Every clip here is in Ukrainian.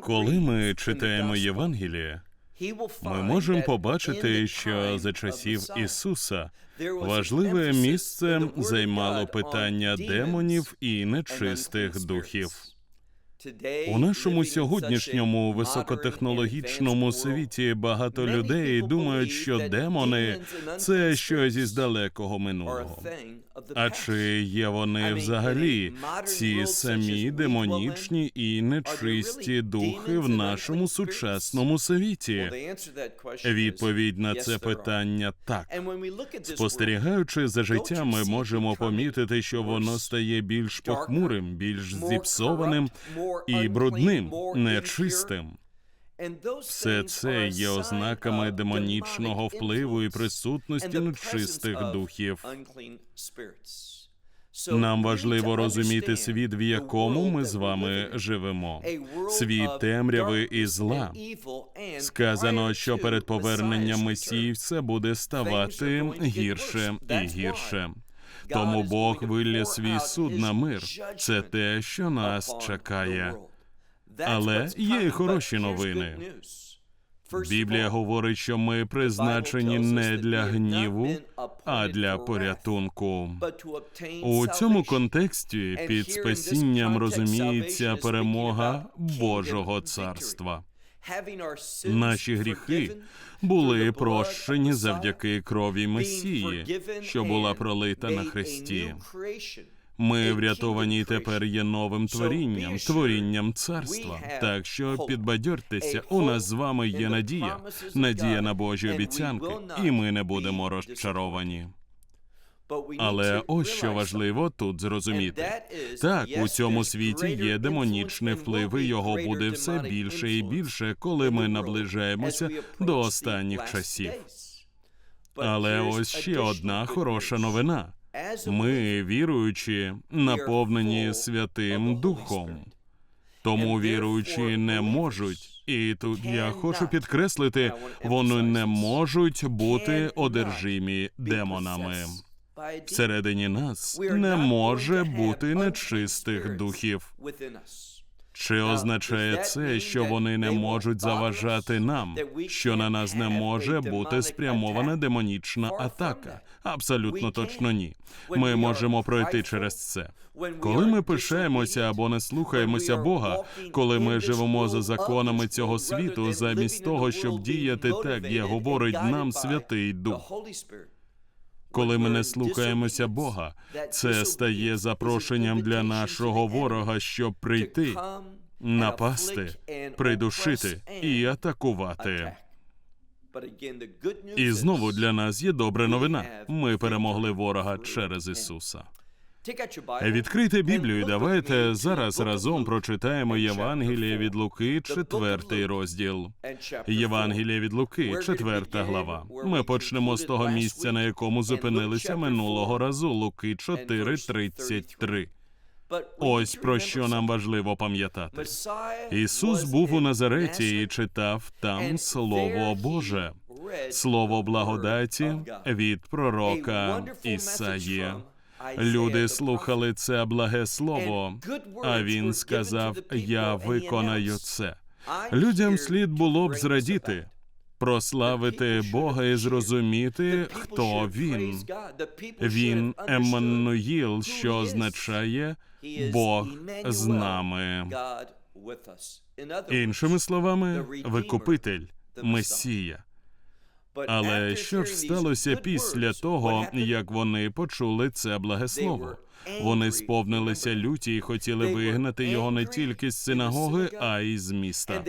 Коли ми читаємо Євангеліє, ми можемо побачити, що за часів Ісуса важливе місце займало питання демонів і нечистих духів. У нашому сьогоднішньому високотехнологічному світі багато людей думають, що демони це щось із далекого минулого. А чи є вони взагалі ці самі демонічні і нечисті духи в нашому сучасному світі? Відповідь на це питання так. Спостерігаючи за життям, ми можемо помітити, що воно стає більш похмурим, більш зіпсованим і брудним, нечистим. Все це є ознаками демонічного впливу і присутності нечистих духів. Нам важливо розуміти світ, в якому ми з вами живемо. Світ темряви і зла. Сказано, що перед поверненням Месії все буде ставати гірше і гірше. Тому Бог вилє свій суд на мир. Це те, що нас чекає. Але є і хороші новини. Біблія говорить, що ми призначені не для гніву, а для порятунку. У цьому контексті під спасінням розуміється перемога Божого царства. Наші гріхи були прощені завдяки крові Месії, що була пролита на хресті. Ми врятовані тепер є новим творінням, творінням царства. Так що підбадьортеся, у нас з вами є надія, надія на Божі обіцянки, і ми не будемо розчаровані. Але ось що важливо тут зрозуміти. Так, у цьому світі є демонічний вплив, і його буде все більше і більше, коли ми наближаємося до останніх часів. Але ось ще одна хороша новина. Ми, віруючи, наповнені Святим Духом. Тому віруючі не можуть, і тут я хочу підкреслити, вони не можуть бути одержимі демонами. Всередині нас не може бути нечистих духів. Чи означає це, що вони не можуть заважати нам, що на нас не може бути спрямована демонічна атака? Абсолютно точно ні. Ми можемо пройти через це. Коли ми пишаємося або не слухаємося Бога, коли ми живемо за законами цього світу, замість того, щоб діяти так, як говорить нам Святий Дух. Коли ми не слухаємося Бога, це стає запрошенням для нашого ворога, щоб прийти, напасти, придушити і атакувати. І знову для нас є добра новина. Ми перемогли ворога через Ісуса. Відкрийте Біблію. Давайте зараз разом прочитаємо Євангеліє від Луки, четвертий розділ. Євангеліє від Луки, четверта глава. Ми почнемо з того місця, на якому зупинилися минулого разу. Луки 4.33. Ось про що нам важливо пам'ятати. Ісус був у Назареті і читав там Слово Боже, слово благодаті від пророка Ісаї. Люди слухали це благе слово, а він сказав: Я виконаю це. Людям слід було б зрадіти, прославити Бога і зрозуміти, хто він. Він Еммануїл, що означає Бог з нами. Іншими словами, викупитель, Месія. Але що ж сталося після того, як вони почули це благослово? Вони сповнилися люті і хотіли вигнати його не тільки з синагоги, а й з міста.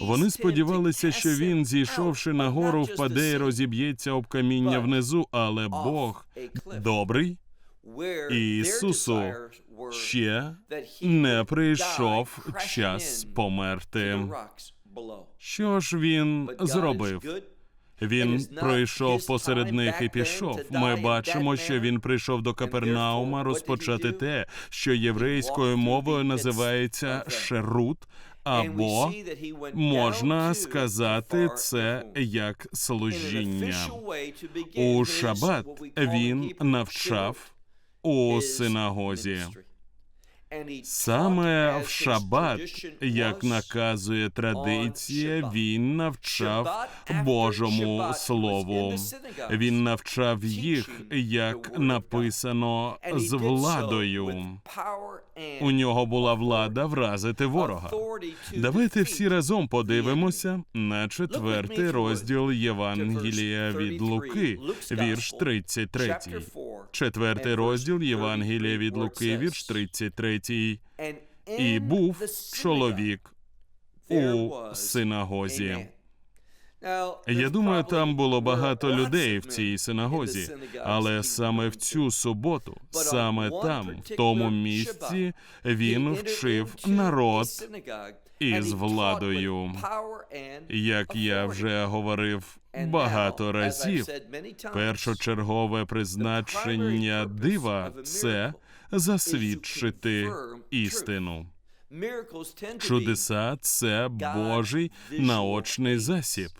Вони сподівалися, що він, зійшовши на гору, впаде і розіб'ється об каміння внизу, але Бог добрий і Ісусу ще не прийшов час померти. Що ж він зробив? Він пройшов посеред них і пішов. Ми бачимо, що він прийшов до Капернаума розпочати те, що єврейською мовою називається шерут, або можна сказати це як служіння. У шабат він навчав у синагозі. Саме в шабат, як наказує традиція, він навчав Божому Слову. Він навчав їх, як написано, з владою. У нього була влада вразити ворога. Давайте всі разом подивимося на четвертий розділ Євангелія від Луки, вірш 33. Четвертий розділ Євангелія від Луки, вірш 33. І був чоловік у синагозі. Я думаю, там було багато людей в цій синагозі, але саме в цю суботу, саме там, в тому місці, він вчив народ із владою. Як я вже говорив багато разів, першочергове призначення дива це засвідчити істину. Чудеса це Божий наочний засіб.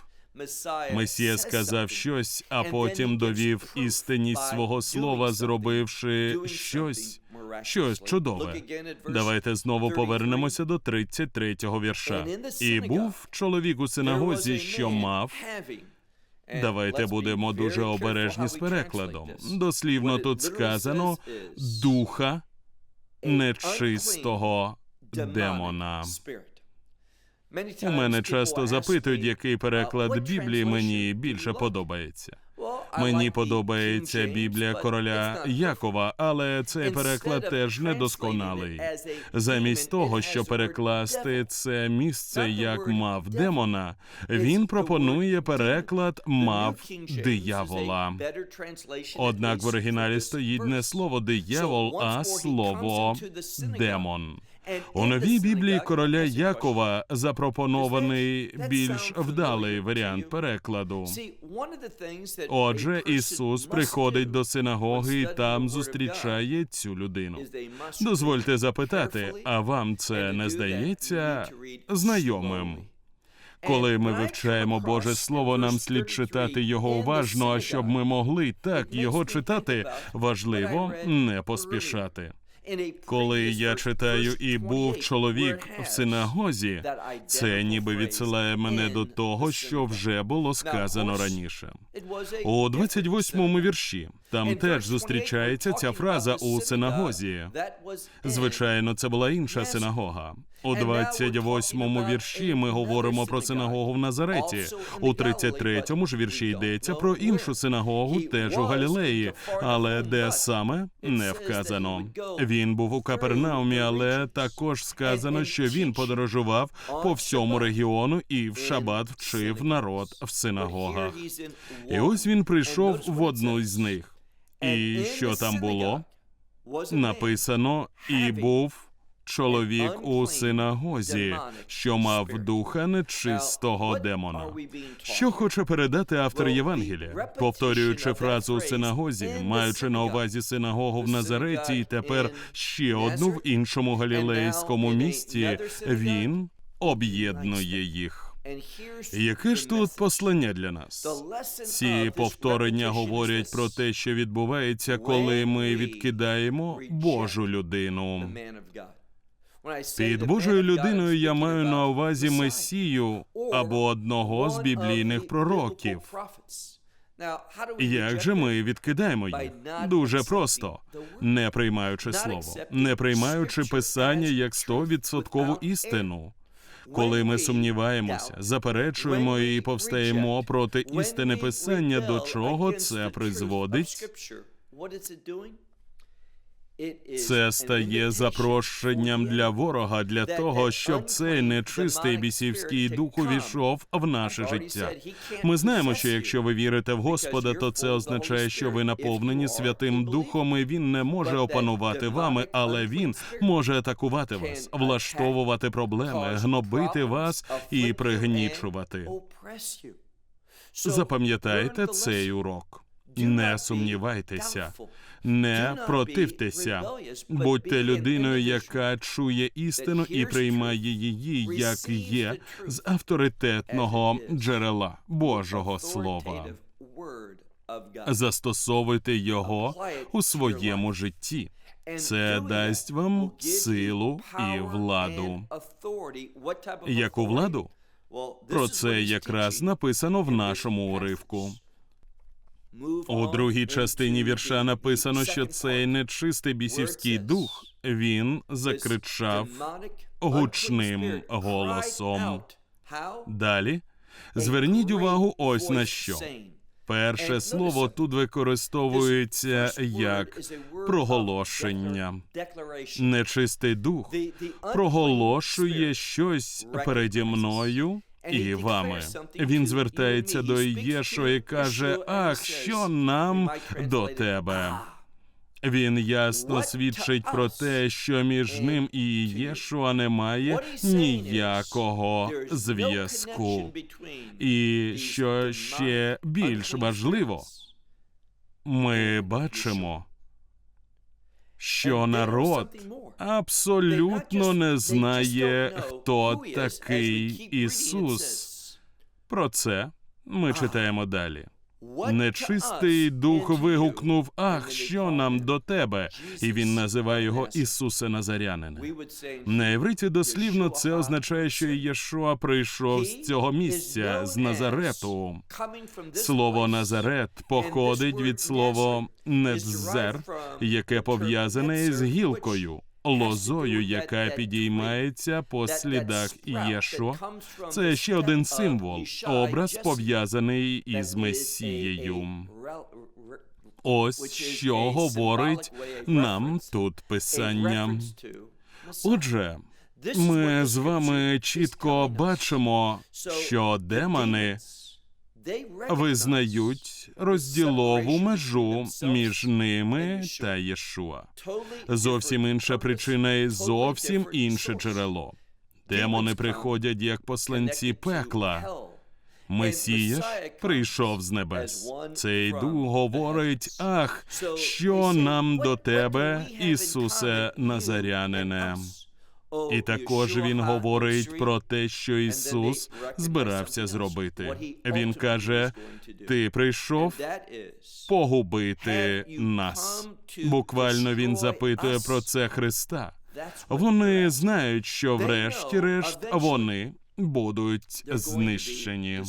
Месія сказав щось, а потім довів істинність свого слова, зробивши щось, щось чудове. Давайте знову повернемося до 33-го вірша. І був чоловік у синагозі, що мав. Давайте будемо дуже обережні з перекладом. Дослівно тут сказано духа нечистого демона. У мене часто запитують, який переклад Біблії мені більше подобається. Мені подобається Біблія короля Якова, але цей переклад теж недосконалий. Замість того, щоб перекласти це місце як мав демона, він пропонує переклад мав диявола. Однак в оригіналі стоїть не слово диявол, а слово демон. У новій Біблії короля Якова запропонований більш вдалий варіант перекладу. Отже, Ісус приходить до синагоги і там зустрічає цю людину. Дозвольте запитати, а вам це не здається знайомим? Коли ми вивчаємо Боже Слово, нам слід читати його уважно. А щоб ми могли так його читати, важливо не поспішати. Коли я читаю і був чоловік в синагозі, це ніби відсилає мене до того, що вже було сказано раніше. У 28-му вірші там теж зустрічається ця фраза у синагозі. Звичайно, це була інша синагога. У 28-му вірші ми говоримо про синагогу в Назареті. У 33-му ж вірші йдеться про іншу синагогу, теж у Галілеї, але де саме не вказано. Він був у Капернаумі, але також сказано, що він подорожував по всьому регіону і в шабат вчив народ в синагогах. І ось він прийшов в одну з них. І що там було? Написано, і був чоловік у синагозі, що мав духа нечистого демона. Що хоче передати автор Євангелія, повторюючи фразу у синагозі, маючи на увазі синагогу в Назареті, і тепер ще одну в іншому галілейському місті, він об'єднує їх. Яке ж тут послання для нас? Ці повторення говорять про те, що відбувається, коли ми відкидаємо Божу людину. Під Божою людиною я маю на увазі Месію або одного з біблійних пророків. Як же ми відкидаємо їх? Дуже просто, не приймаючи слово, не приймаючи писання як стовідсоткову істину. Коли ми сумніваємося, заперечуємо і повстаємо проти істини писання, до чого це призводить? Це стає запрошенням для ворога для того, щоб цей нечистий бісівський дух увійшов в наше життя. Ми знаємо, що якщо ви вірите в Господа, то це означає, що ви наповнені Святим Духом, і він не може опанувати вами, але він може атакувати вас, влаштовувати проблеми, гнобити вас і пригнічувати. Запам'ятайте цей урок. Не сумнівайтеся, не противтеся. Будьте людиною, яка чує істину і приймає її, як є, з авторитетного джерела Божого Слова. Застосовуйте його у своєму житті. Це дасть вам силу і владу. Яку владу? Про це якраз написано в нашому уривку. У другій частині вірша написано, що цей нечистий бісівський дух він закричав гучним голосом. Далі. Зверніть увагу ось на що. Перше слово тут використовується як проголошення. Нечистий дух проголошує щось переді мною і вами. Він звертається до Єшо і каже: Ах, що нам до тебе? Він ясно свідчить про те, що між ним і Єшуа немає ніякого зв'язку. І що ще більш важливо, ми бачимо, що народ абсолютно не знає, хто такий Ісус. Про це ми читаємо далі. Нечистий дух вигукнув: Ах, що нам до тебе? І він називає його Ісусе Назарянина. На євриті дослівно це означає, що Єшуа прийшов з цього місця, з Назарету. Слово Назарет походить від слова недзер, яке пов'язане із гілкою. Лозою, яка підіймається по слідах Єшо, це ще один символ, образ пов'язаний із Месією. Ось що говорить нам тут писання. Отже, ми з вами чітко бачимо, що демони визнають розділову межу між ними та Єшуа. Зовсім інша причина і зовсім інше джерело. Демони приходять як посланці пекла. Месія ж прийшов з небес. Цей дух говорить: Ах, що нам до тебе, Ісусе Назарянине. І також він говорить про те, що Ісус збирався зробити. Він каже: Ти прийшов погубити нас. Буквально він запитує про це Христа. Вони знають, що врешті-решт вони будуть знищені.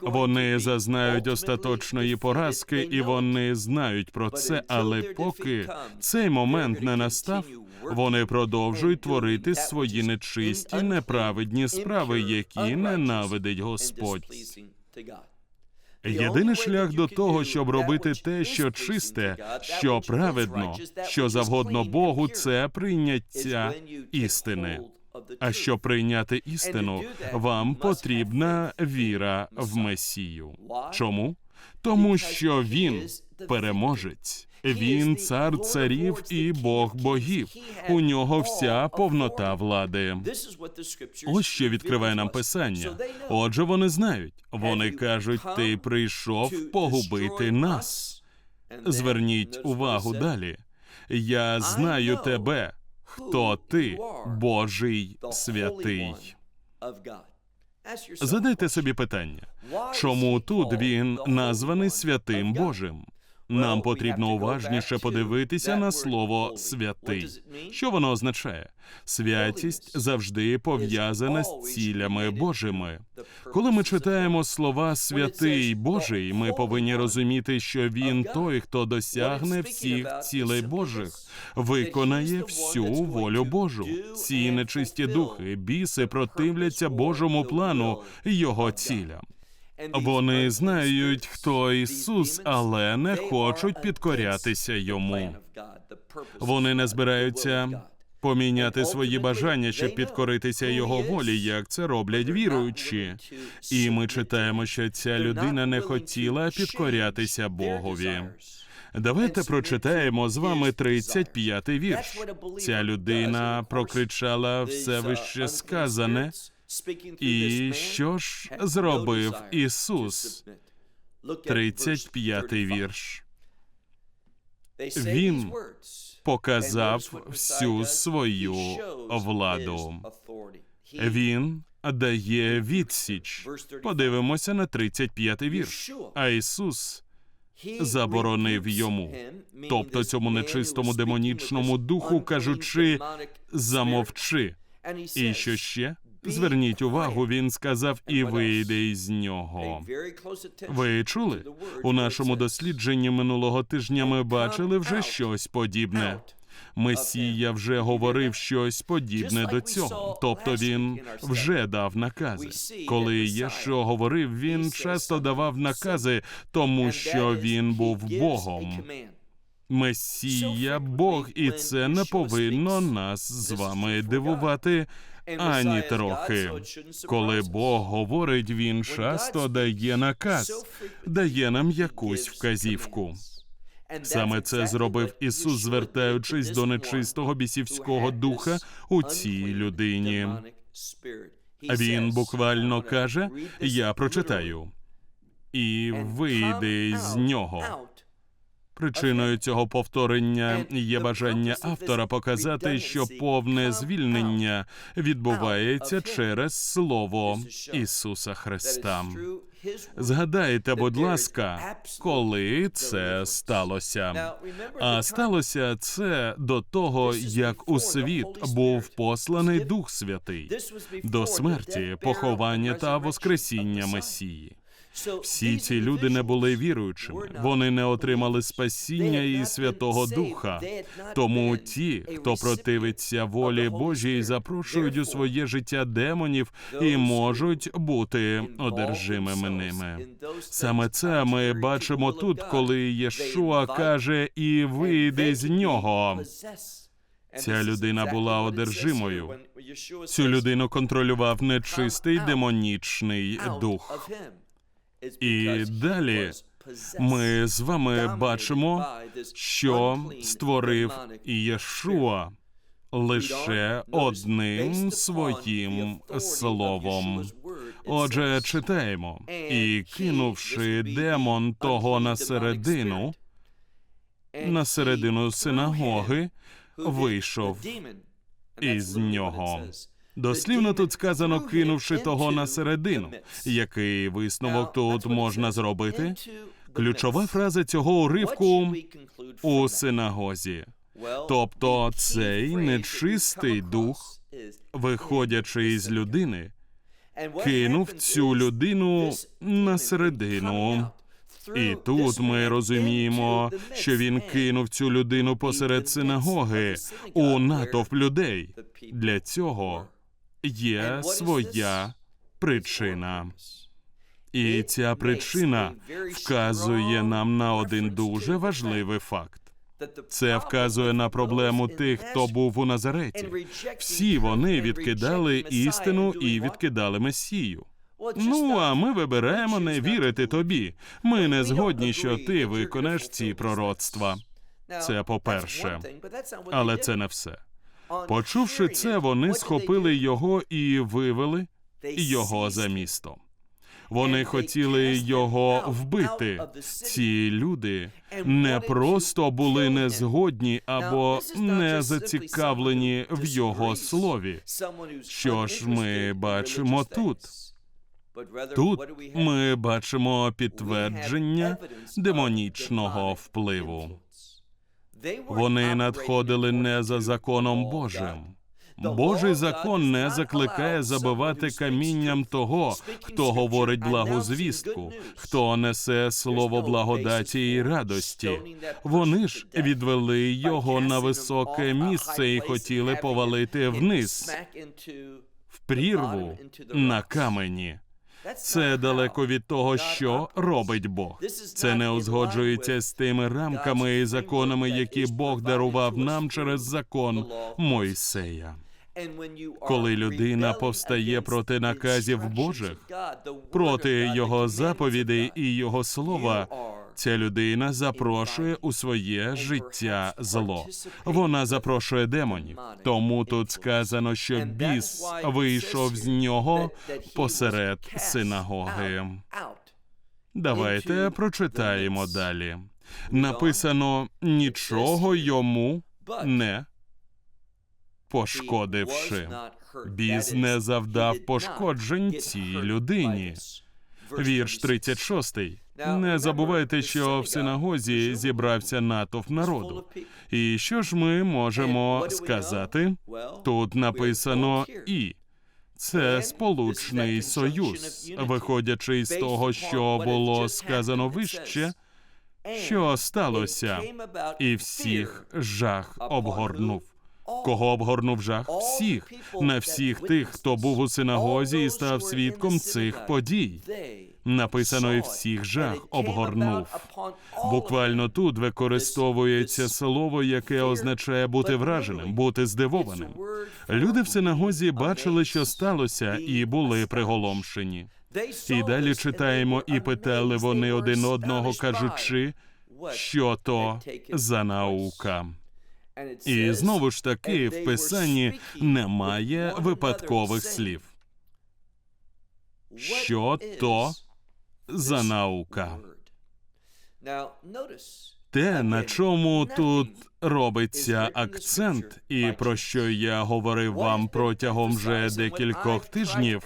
Вони зазнають остаточної поразки, і вони знають про це. Але поки цей момент не настав, вони продовжують творити свої нечисті, неправедні справи, які ненавидить Господь. Єдиний шлях до того, щоб робити те, що чисте, що праведно, що завгодно Богу, це прийняття істини. А щоб прийняти істину, вам потрібна віра в Месію. Чому? Тому що він переможець. Він цар царів і Бог богів. У нього вся повнота влади. Ось що відкриває нам писання. Отже, вони знають. Вони кажуть, ти прийшов погубити нас. Зверніть увагу далі. Я знаю тебе, хто ти, Божий святий. Задайте собі питання, чому тут він названий святим Божим? Нам потрібно уважніше подивитися на слово святий. Що воно означає? Святість завжди пов'язана з цілями Божими. Коли ми читаємо слова святий Божий, ми повинні розуміти, що він той, хто досягне всіх цілей Божих, виконає всю волю Божу. Ці нечисті духи, біси противляться Божому плану, й його цілям. Вони знають, хто Ісус, але не хочуть підкорятися йому. Вони не збираються поміняти свої бажання, щоб підкоритися його волі, як це роблять віруючі. І ми читаємо, що ця людина не хотіла підкорятися Богові. Давайте прочитаємо з вами 35-й вірш. Ця людина прокричала все вище сказане. І що ж зробив Ісус? 35-й вірш. Він Показав всю свою владу. Він дає відсіч. Подивимося на 35-й вірш. А Ісус заборонив йому, тобто цьому нечистому демонічному духу, кажучи, замовчи. І що ще? Зверніть увагу, він сказав, і вийде із нього. Ви чули? У нашому дослідженні минулого тижня ми бачили вже щось подібне. Месія вже говорив щось подібне до цього, тобто він вже дав накази. Коли Єшо говорив, він часто давав накази, тому що він був Богом. Месія Бог, і це не повинно нас з вами дивувати ані трохи. Коли Бог говорить, він часто дає наказ, дає нам якусь вказівку. Саме це зробив Ісус, звертаючись до нечистого бісівського духа у цій людині. Він буквально каже: Я прочитаю, і вийде з нього. Причиною цього повторення є бажання автора показати, що повне звільнення відбувається через слово Ісуса Христа. Згадайте, будь ласка, коли це сталося. А сталося це до того, як у світ був посланий Дух Святий до смерті, поховання та воскресіння Месії. Всі ці люди не були віруючими, вони не отримали спасіння і Святого Духа. Тому ті, хто противиться волі Божій, запрошують у своє життя демонів і можуть бути одержимими ними. Саме це ми бачимо тут, коли Єшуа каже і вийде з нього. Ця людина була одержимою. Цю людину контролював нечистий демонічний дух. І далі ми з вами бачимо, що створив Ієшуа лише одним своїм словом. Отже, читаємо. І кинувши демон того на середину, на середину синагоги, вийшов із нього. Дослівно тут сказано, кинувши того на середину. Який висновок тут можна зробити? Ключова фраза цього уривку у синагозі. Тобто цей нечистий дух, виходячи із людини, кинув цю людину на середину. І тут ми розуміємо, що він кинув цю людину посеред синагоги у натовп людей. Для цього є своя причина. І ця причина вказує нам на один дуже важливий факт. Це вказує на проблему тих, хто був у Назареті. Всі вони відкидали істину і відкидали Месію. Ну, а ми вибираємо не вірити тобі. Ми не згодні, що ти виконаєш ці пророцтва. Це по-перше, але це не все. Почувши це, вони схопили його і вивели його за місто. Вони хотіли його вбити. Ці люди не просто були незгодні або не зацікавлені в його слові. Що ж ми бачимо тут? Тут ми бачимо підтвердження демонічного впливу. Вони надходили не за законом Божим. Божий закон не закликає забивати камінням того, хто говорить благу звістку, хто несе слово благодаті і радості. Вони ж відвели його на високе місце і хотіли повалити вниз в прірву на камені. Це далеко від того, що робить Бог. Це не узгоджується з тими рамками і законами, які Бог дарував нам через закон Мойсея. Коли людина повстає проти наказів Божих, проти його заповідей і його слова, ця людина запрошує у своє життя зло. Вона запрошує демонів. Тому тут сказано, що біс вийшов з нього посеред синагоги. Давайте прочитаємо далі. Написано нічого йому не пошкодивши. Біс не завдав пошкоджень цій людині. Вірш 36. Не забувайте, що в синагозі зібрався натовп народу. І що ж ми можемо сказати? Тут написано і. Це сполучний союз, виходячи із того, що було сказано вище, що сталося, і всіх жах обгорнув. Кого обгорнув жах? Всіх, не всіх тих, хто був у синагозі і став свідком цих подій. Написано, і всіх жах обгорнув. Буквально тут використовується слово, яке означає бути враженим, бути здивованим. Люди в синагозі бачили, що сталося, і були приголомшені. І далі читаємо, і питали вони один одного, кажучи, що то за наука. І знову ж таки в писанні немає випадкових слів. Що то за наука? Те, на чому тут робиться акцент, і про що я говорив вам протягом вже декількох тижнів,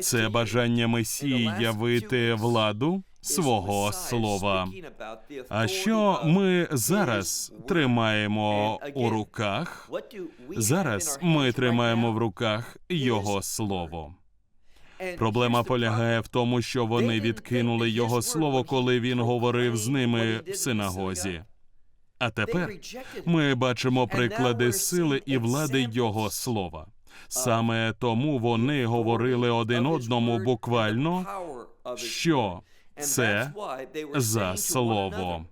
це бажання Месії явити владу свого слова. А що ми зараз тримаємо у руках? Зараз ми тримаємо в руках його слово. Проблема полягає в тому, що вони відкинули його слово, коли він говорив з ними в синагозі. А тепер ми бачимо приклади сили і влади його слова. Саме тому вони говорили один одному буквально, що це за слово.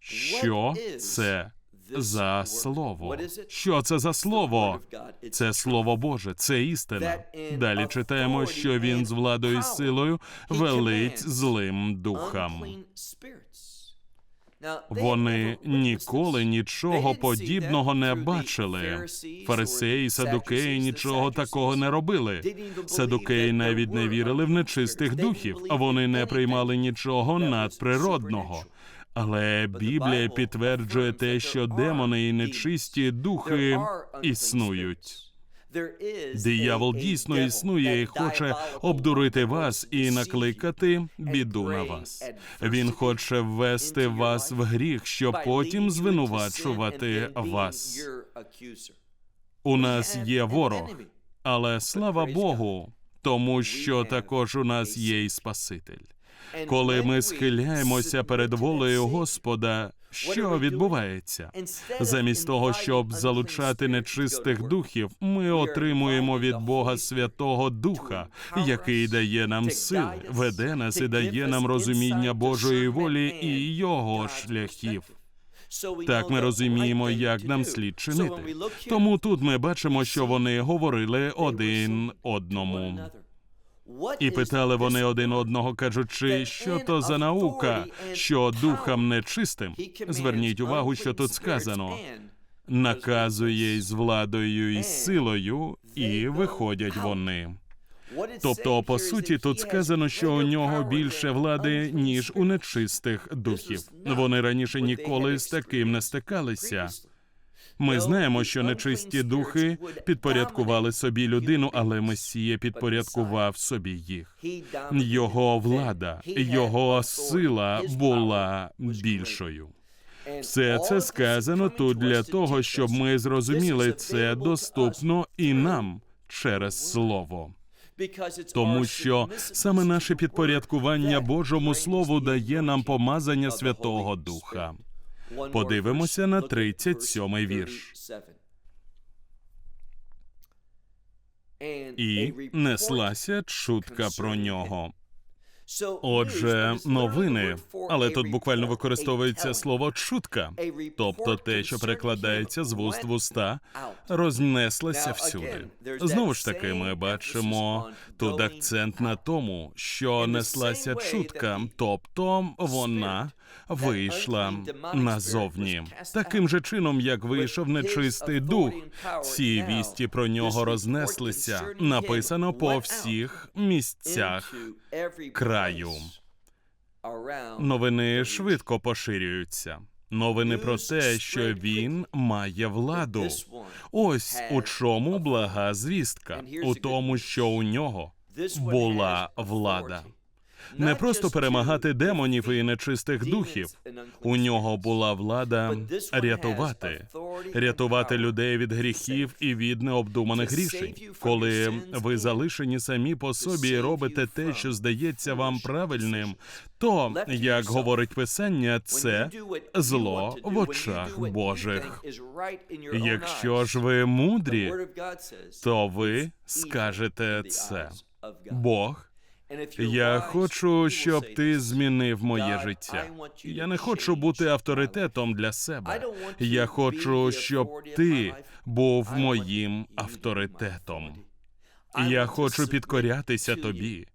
Що це за слово? Що це за слово? Це слово Боже, це істина. Далі читаємо, що він з владою і силою велить злим духам. Вони ніколи нічого подібного не бачили. Фарисеї, садукеї нічого такого не робили. Садукеї навіть не вірили в нечистих духів, вони не приймали нічого надприродного. Але Біблія підтверджує те, що демони і нечисті духи існують. Диявол дійсно існує і хоче обдурити вас і накликати біду на вас. Він хоче ввести вас в гріх, щоб потім звинувачувати вас. У нас є ворог, але слава Богу, тому що також у нас є і Спаситель. Коли ми схиляємося перед волею Господа, що відбувається? Замість того, щоб залучати нечистих духів, ми отримуємо від Бога Святого Духа, який дає нам сили, веде нас і дає нам розуміння Божої волі і його шляхів. Так ми розуміємо, як нам слід чинити. Тому тут ми бачимо, що вони говорили один одному. І питали вони один одного, кажучи, що то за наука, що духам нечистим. Зверніть увагу, що тут сказано. Наказує з владою і силою, і виходять вони. Тобто, по суті, тут сказано, що у нього більше влади, ніж у нечистих духів. Вони раніше ніколи з таким не стикалися. Ми знаємо, що нечисті духи підпорядкували собі людину, але Месія підпорядкував собі їх. Його влада, його сила була більшою. Все це сказано тут для того, щоб ми зрозуміли, це доступно і нам через слово. Тому що саме наше підпорядкування Божому Слову дає нам помазання Святого Духа. Подивимося на 37-й вірш. І неслася чутка про нього. Отже, новини, але тут буквально використовується слово чутка, тобто те, що перекладається з вуст в уста, рознеслося всюди. Знову ж таки, ми бачимо тут акцент на тому, що неслася чутка, тобто вона вийшла назовні. Таким же чином, як вийшов нечистий дух, ці вісті про нього рознеслися. Написано по всіх місцях краю. Новини швидко поширюються. Новини про те, що він має владу. Ось у чому блага звістка, у тому, що у нього була влада. Не просто перемагати демонів і нечистих духів. У нього була влада рятувати, рятувати людей від гріхів і від необдуманих рішень. Коли ви залишені самі по собі і робите те, що здається вам правильним, то, як говорить писання, це зло в очах Божих. Якщо ж ви мудрі, то ви скажете це. Бог. Я хочу, щоб ти змінив моє життя. Я не хочу бути авторитетом для себе. Я хочу, щоб ти був моїм авторитетом. Я хочу підкорятися тобі.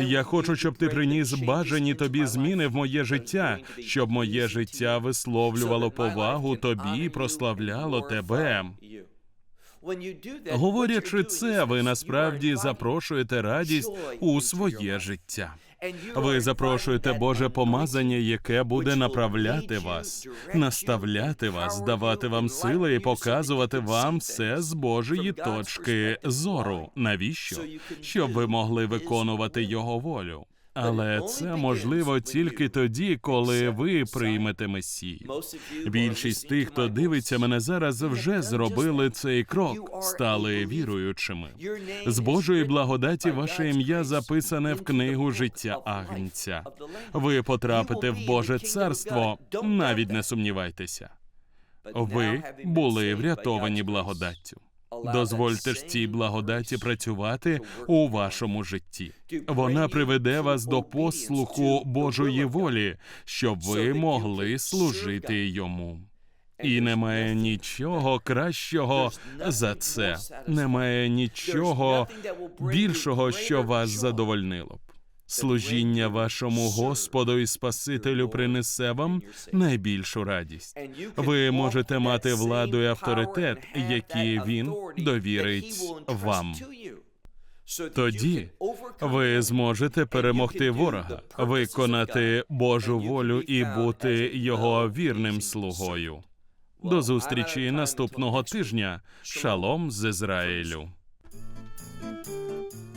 Я хочу, щоб ти приніс бажані тобі зміни в моє життя, щоб моє життя висловлювало повагу тобі і прославляло тебе. Говорячи це, ви насправді запрошуєте радість у своє життя. Ви запрошуєте Боже помазання, яке буде направляти вас, наставляти вас, давати вам сили і показувати вам все з Божої точки зору. Навіщо? Щоб ви могли виконувати його волю. Але це можливо тільки тоді, коли ви приймете Месію. Більшість тих, хто дивиться мене зараз, вже зробили цей крок, стали віруючими. З Божої благодаті ваше ім'я записане в книгу життя Агнця. Ви потрапите в Боже царство, навіть не сумнівайтеся. Ви були врятовані благодаттю. Дозвольте ж цій благодаті працювати у вашому житті. Вона приведе вас до послуху Божої волі, щоб ви могли служити йому. І немає нічого кращого за це. Немає нічого більшого, що вас задовольнило б. Служіння вашому Господу і Спасителю принесе вам найбільшу радість. Ви можете мати владу і авторитет, які він довірить вам. Тоді ви зможете перемогти ворога, виконати Божу волю і бути його вірним слугою. До зустрічі наступного тижня. Шалом з Ізраїлю.